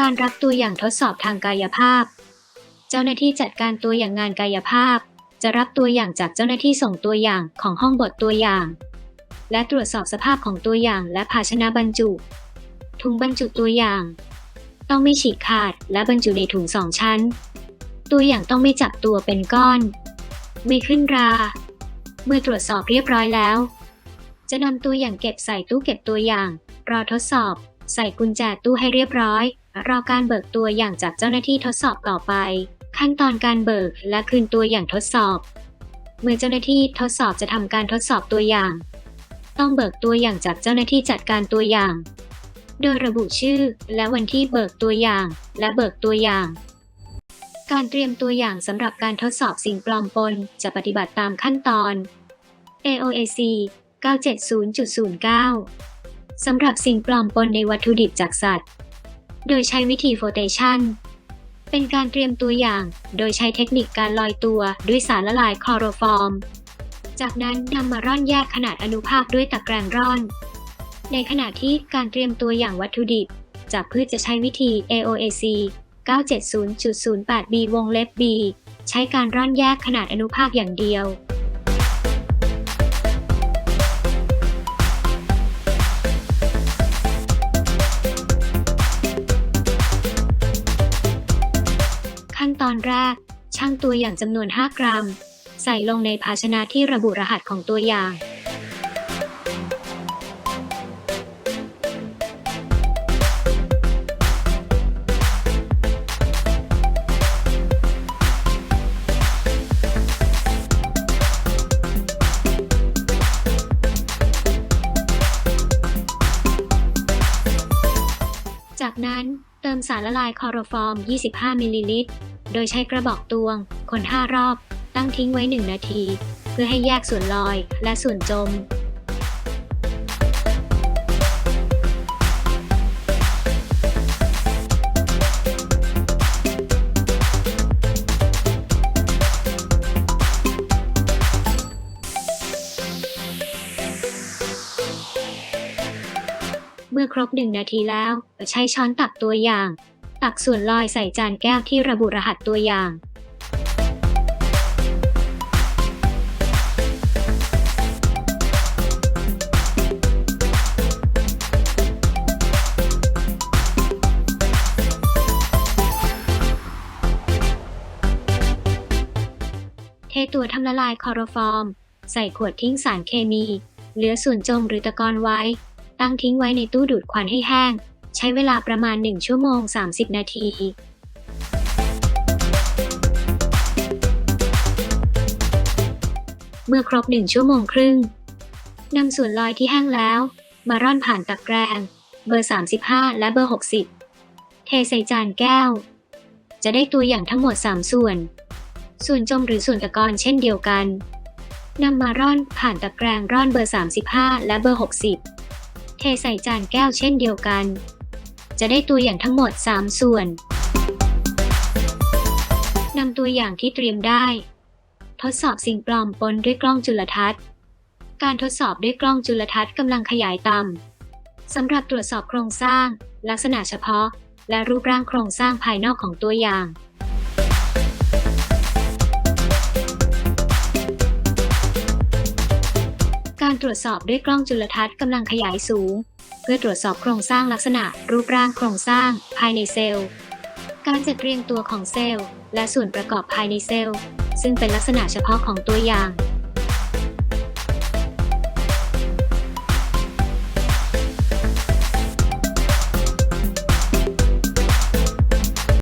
การรับตัวอย่างทดสอบทางกายภาพ เจ้าหน้าที่จัดการตัวอย่างงานกายภาพ จะรับตัวอย่างจากเจ้าหน้าที่ส่งตัวอย่างของห้องบดตัวอย่าง และตรวจสอบสภาพของตัวอย่างและภาชนะบรรจุ ถุงบรรจุตัวอย่าง ต้องไม่ฉีกขาดและบรรจุในถุงสองชั้น ตัวอย่างต้องไม่จับตัวเป็นก้อน ไม่ขึ้นรา เมื่อตรวจสอบเรียบร้อยแล้ว จะนำตัวอย่างเก็บใส่ตู้เก็บตัวอย่าง รอทดสอบใส่กุญแจตู้ให้เรียบร้อย รอการเบิกตัวอย่างจากเจ้าหน้าที่ทดสอบต่อไป ขั้นตอนการเบิกและคืนตัวอย่างทดสอบ เมื่อเจ้าหน้าที่ทดสอบจะทำการทดสอบตัวอย่าง ต้องเบิกตัวอย่างจากเจ้าหน้าที่จัดการตัวอย่าง โดยระบุชื่อและวันที่เบิกตัวอย่างและเบิกตัวอย่าง การเตรียมตัวอย่างสำหรับการทดสอบสิ่งปลอมปนจะปฏิบัติตามขั้นตอน AOAC 970.09 สำหรับสิ่งปลอมปนในวัตถุดิบจากสัตว์ โดยใช้วิธีโฟเทชันเป็นการเตรียมตัวอย่าง โดยใช้เทคนิคการลอยตัวด้วยสารละลายคลอโรฟอร์ม จากนั้นนำมาร่อนแยกขนาดอนุภาคด้วยตะแกรงร่อน ในขณะที่การเตรียมตัวอย่างวัตถุดิบ จากพืชจะใช้วิธี AOAC 970.08b วงเล็บ b ใช้การร่อนแยกขนาดอนุภาคอย่างเดียว ตอนแรกช่างตัวอย่างจำนวน 5 กรัม ใส่ลงในภาชนะที่ระบุรหัสของตัวอย่าง จากนั้นเติมสารละลายคลอโรฟอร์ม 25 มิลลิลิตร โดยใช้กระบอกตวง คน5รอบ ตั้งทิ้งไว้ 1 นาที เพื่อให้แยกส่วนลอยและส่วนจมเมื่อครบหนึ่งนาทีแล้ว ใช้ช้อนตักตัวอย่าง ตักส่วนลอยใส่จานแก้วที่ระบุรหัสตัวอย่าง เทตัวทำละลายคอโรฟอร์ม ใส่ขวดทิ้งสารเคมี เหลือส่วนจมหรือตะกอนไว้ ตั้งทิ้งไว้ในตู้ดูดควันให้แห้ง ใช้เวลาประมาณ 1 ชั่วโมง 30 นาทีเมื่อครบ1ชั่วโมงครึ่ง นำส่วนลอยที่แห้งแล้ว มาร่อนผ่านตะแกรง เบอร์ 35 และเบอร์ 60 เทใส่จานแก้ว จะได้ตัวอย่างทั้งหมด 3 ส่วน ส่วนจมหรือส่วนตะกอนเช่นเดียวกัน นำมาร่อนผ่านตะแกรงร่อนเบอร์ 35 และเบอร์ 60 เทใส่จานแก้วเช่นเดียวกัน จะได้ตัวอย่างทั้งหมด 3 ส่วนนำตัวอย่างที่เตรียมได้ ทดสอบสิ่งปลอมปนด้วยกล้องจุลทรรศน์ การทดสอบด้วยกล้องจุลทรรศน์กำลังขยายต่ำสำหรับตรวจสอบโครงสร้าง ลักษณะเฉพาะ และรูปร่างโครงสร้างภายนอกของตัวอย่างการตรวจสอบด้วยกล้องจุลทรรศน์กำลังขยายสูง เพื่อตรวจสอบโครงสร้างลักษณะ รูปร่างโครงสร้าง ภายในเซลล์ การจัดเรียงตัวของเซลล์ และส่วนประกอบภายในเซลล์ ซึ่งเป็นลักษณะเฉพาะของตัวอย่าง